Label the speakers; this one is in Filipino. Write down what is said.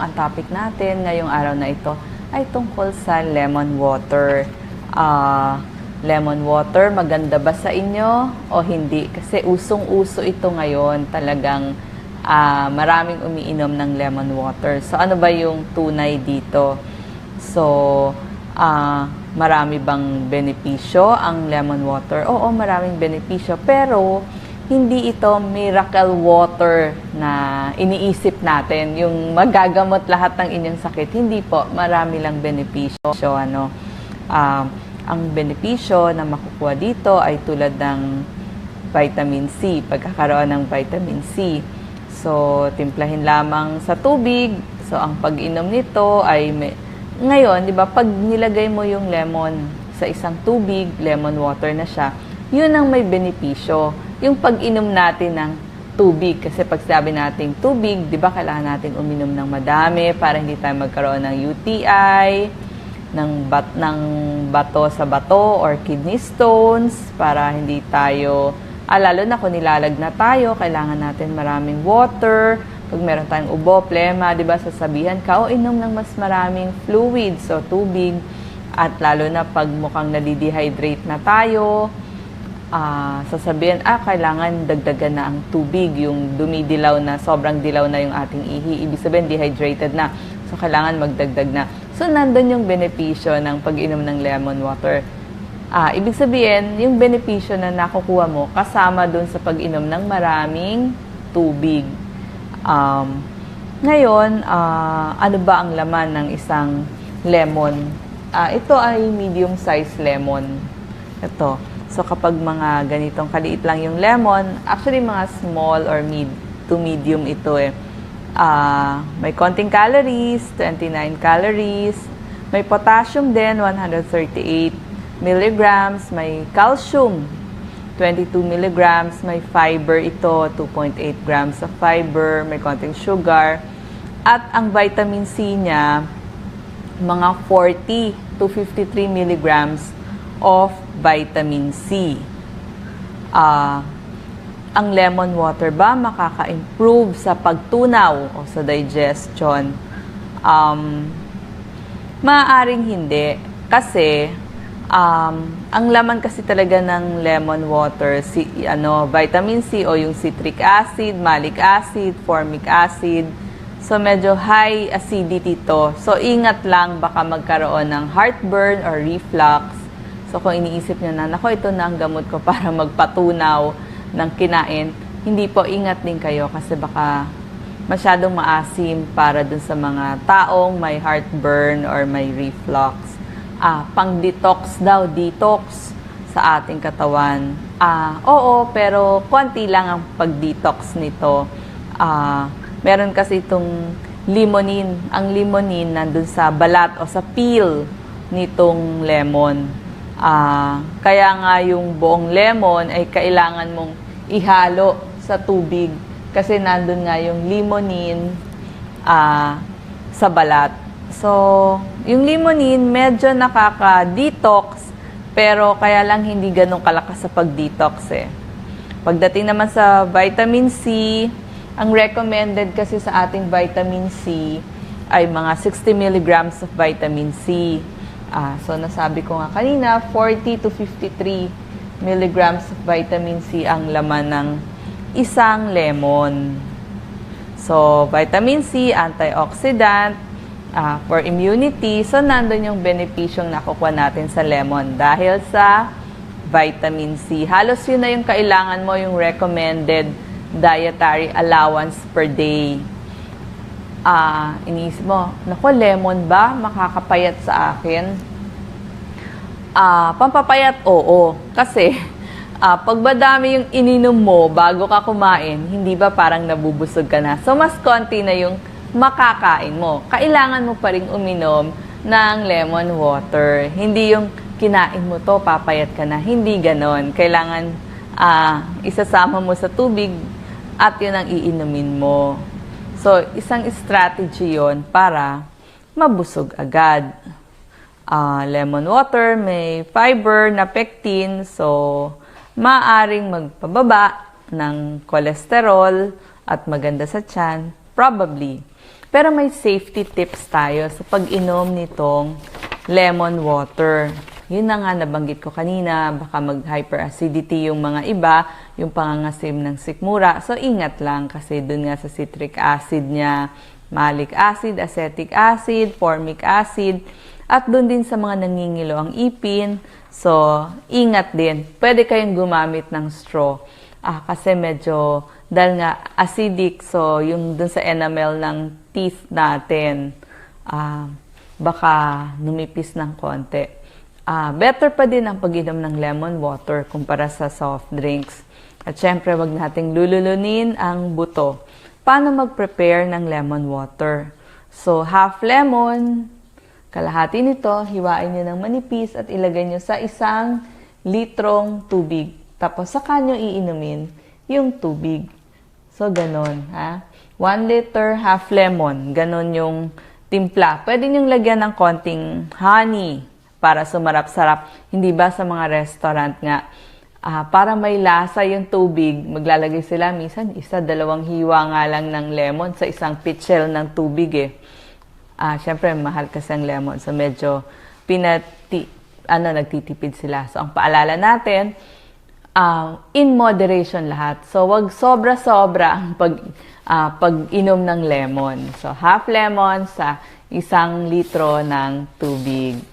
Speaker 1: ang topic natin ngayong araw na ito ay tungkol sa lemon water. Ah, lemon water, maganda ba sa inyo o hindi? Kasi usong-uso ito ngayon, talagang ah, maraming umiinom ng lemon water. So ano ba yung tunay dito? So, ah, marami bang benepisyo ang lemon water? Oo, maraming benepisyo. Pero, hindi ito miracle water na iniisip natin, yung magagamot lahat ng inyong sakit. Hindi po, marami lang benepisyo. So, ano, ah, ang benepisyo na makukuha dito ay tulad ng vitamin C, pagkakaroon ng vitamin C. So, timplahin lamang sa tubig. So, ang pag-inom nito ay may, ngayon, di ba, pag nilagay mo yung lemon sa isang tubig, lemon water na siya, yun ang may benepisyo. Yung pag-inom natin ng tubig. Kasi pag sabi nating tubig, di ba, kailangan natin uminom ng madami para hindi tayo magkaroon ng UTI, ng, bat, ng bato sa bato or kidney stones, para hindi tayo, ah, lalo na kung nilalag na tayo, kailangan natin maraming water, pag meron tayong ubo, plema, di ba, sasabihan ka, o inom ng mas maraming fluid, so tubig. At lalo na pag mukhang nadidehydrate na tayo, ah sasabihan, ah, kailangan dagdagan na ang tubig, yung dumidilaw na, sobrang dilaw na yung ating ihi. Ibig sabihin, dehydrated na. So, kailangan magdagdag na. So, nandun yung benepisyo ng pag-inom ng lemon water. Ah, ibig sabihin, yung benepisyo na nakukuha mo kasama dun sa pag-inom ng maraming tubig. Um, ngayon, ah, ano ba ang laman ng isang lemon? Ah, ito ay medium size lemon. Ito. So kapag mga ganitong kaliit lang yung lemon, actually mga small or mid to medium ito eh. Ah, may konting calories, 29 calories. May potassium din, 138 milligrams. May calcium, 22 milligrams. May fiber ito, 2.8 grams of fiber. May konting sugar. At ang vitamin C niya, mga 40 to 53 milligrams of vitamin C. Ah, ang lemon water ba makaka-improve sa pagtunaw o sa digestion? Um, maaaring hindi. Kasi, um, ang laman kasi talaga ng lemon water, si, ano, vitamin C o yung citric acid, malic acid, formic acid. So, medyo high acidity to. So, ingat lang baka magkaroon ng heartburn or reflux. So, kung iniisip nyo na, nako, ito na ang gamot ko para magpatunaw ng kinain, hindi po, ingat din kayo kasi baka masyadong maasim para dun sa mga taong may heartburn or may reflux. Ah, pang-detox daw, detox sa ating katawan. Ah, oo, pero konti lang ang pag-detox nito. Ah, meron kasi itong limonin. Ang limonin nandun sa balat o sa peel nitong lemon. Ah, kaya nga yung buong lemon ay kailangan mong ihalo sa tubig kasi nandun nga yung limonin ah, sa balat. So, yung limonin medyo nakaka-detox pero kaya lang hindi ganun kalakas sa pag-detox eh. Pagdating naman sa vitamin C, ang recommended kasi sa ating vitamin C ay mga 60 milligrams of vitamin C. Ah, so nasabi ko nga kanina, 40 to 53 milligrams of vitamin C ang laman ng isang lemon. So, vitamin C, antioxidant, ah, for immunity. So, nandun yung benepisyong nakukuha natin sa lemon dahil sa vitamin C. Halos yun na yung kailangan mo, yung recommended dietary allowance per day. Ah, iniisip mo, nako, lemon ba makakapayat sa akin? Ah, pampapayat, oo. Kasi, ah, pag madami yung ininom mo bago ka kumain, hindi ba parang nabubusog ka na? So, mas konti na yung makakain mo. Kailangan mo pa rin uminom ng lemon water. Hindi yung kinain mo to, papayat ka na. Hindi ganon. Kailangan ah, isasama mo sa tubig at yun ang iinumin mo. So, isang strategy yon para mabusog agad. Ah, lemon water, may fiber na pectin, so maaring magpababa ng cholesterol at maganda sa tiyan, probably. Pero may safety tips tayo sa pag-inom nitong lemon water. Yun na nga nabanggit ko kanina, baka mag-hyperacidity yung mga iba, yung pangangasim ng sikmura. So, ingat lang kasi dun nga sa citric acid niya, malic acid, acetic acid, formic acid, at dun din sa mga nangingilo ang ipin. So, ingat din. Pwede kayong gumamit ng straw. Ah, kasi medyo, dahil nga acidic, so yung dun sa enamel ng teeth natin, ah, baka numipis ng konti. Ah, better pa din ang pag-inom ng lemon water kumpara sa soft drinks. At syempre, wag nating lululunin ang buto. Paano mag-prepare ng lemon water? So, half lemon, kalahati nito, hiwain nyo ng manipis at ilagay nyo sa isang litrong tubig. Tapos, saka nyo iinumin yung tubig. So, ganon, ha? 1 liter, half lemon. Ganon yung timpla. Pwede nyo lagyan ng konting honey para sumarap-sarap. Hindi ba sa mga restaurant nga, ah, para may lasa yung tubig, maglalagay sila minsan isa, dalawang hiwa nga lang ng lemon sa isang pitchel ng tubig eh. Ah, syempre mahal kasi ang lemon. So medyo pinati ano nagtitipid sila. So ang paalala natin, ah, in moderation lahat. So wag sobra-sobra ang pag ah, pag-inom ng lemon. So half lemon sa isang litro ng tubig.